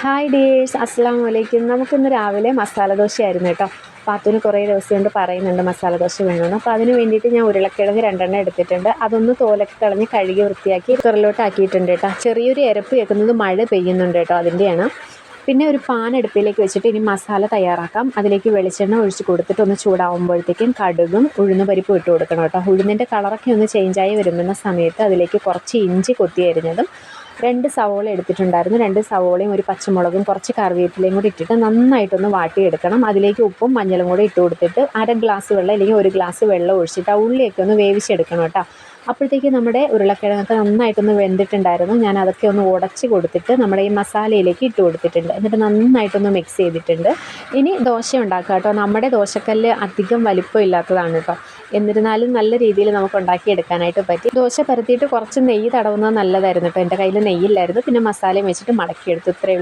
Hi dears അസ്സാം വലൈക്കും നമുക്കിന്ന് രാവിലെ മസാല ദോശയായിരുന്നു കേട്ടോ. പാത്തുവിന് കുറേ ദിവസം കൊണ്ട് പറയുന്നുണ്ട് മസാല ദോശ വേണമെന്ന് അപ്പോൾ അതിന് വേണ്ടിയിട്ട് ഞാൻ ഉരുളക്കിഴങ്ങ് രണ്ടെണ്ണം എടുത്തിട്ടുണ്ട്. അതൊന്ന് തോലൊക്കെ കളഞ്ഞ് കഴുകി വൃത്തിയാക്കി കുക്കറിലോട്ട് ആക്കിയിട്ടുണ്ട് കേട്ടോ. ചെറിയൊരു ഇരപ്പ് കേൾക്കുന്നത് മഴ പെയ്യുന്നുണ്ട് കേട്ടോ അതിന്റെയാണ്. പിന്നെ ഒരു പാൻ അടുപ്പിലേക്ക് വെച്ചിട്ട് ഇനി മസാല തയ്യാറാക്കാം. അതിലേക്ക് വെളിച്ചെണ്ണ ഒഴിച്ച് കൊടുത്തിട്ട് ഒന്ന് ചൂടാവുമ്പോഴത്തേക്കും കടുകും ഉഴുന്ന് പരിപ്പ് ഇട്ട് കൊടുക്കണം കേട്ടോ. ഉഴുന്നിന്റെ കളറൊക്കെ ഒന്ന് ചേഞ്ചായി വരുന്ന സമയത്ത് അതിലേക്ക് കുറച്ച് ഇഞ്ചി കൊത്തി അരിഞ്ഞതും രണ്ട് സവോള എടുത്തിട്ടുണ്ടായിരുന്നു. രണ്ട് സവോളയും ഒരു പച്ചമുളകും കുറച്ച് കറിവേപ്പിലയും കൂടി ഇട്ടിട്ട് നന്നായിട്ടൊന്ന് വാട്ടിയെടുക്കണം. അതിലേക്ക് ഉപ്പും മഞ്ഞളും കൂടി ഇട്ട് കൊടുത്തിട്ട് അര ഗ്ലാസ് വെള്ളം അല്ലെങ്കിൽ ഒരു ഗ്ലാസ് വെള്ളം ഒഴിച്ചിട്ട് ആ ഉള്ളിയൊക്കെ ഒന്ന് വേവിച്ചെടുക്കണം കേട്ടോ. അപ്പോഴത്തേക്ക് നമ്മുടെ ഉരുളക്കിഴങ്ങൊക്കെ നന്നായിട്ടൊന്ന് വെന്തിട്ടുണ്ടായിരുന്നു. ഞാൻ അതൊക്കെ ഒന്ന് ഉടച്ച് കൊടുത്തിട്ട് നമ്മുടെ ഈ മസാലയിലേക്ക് ഇട്ട് കൊടുത്തിട്ടുണ്ട്. എന്നിട്ട് നന്നായിട്ടൊന്ന് മിക്സ് ചെയ്തിട്ടുണ്ട്. ഇനി ദോശ ഉണ്ടാക്കുക കേട്ടോ. നമ്മുടെ ദോശക്കല്ല് അധികം വലിപ്പം ഇല്ലാത്തതാണ് കേട്ടോ. എന്നിരുന്നാലും നല്ല രീതിയിൽ നമുക്ക് ഉണ്ടാക്കിയെടുക്കാനായിട്ട് പറ്റി. ദോശ പരത്തിയിട്ട് കുറച്ച് നെയ്യ് തടവുന്നത് നല്ലതായിരുന്നു കേട്ടോ. എന്റെ കയ്യിൽ നെയ്യില്ലായിരുന്നു പിന്നെ മസാലയും വെച്ചിട്ട് മടക്കിയെടുത്തു. ഇത്രയേ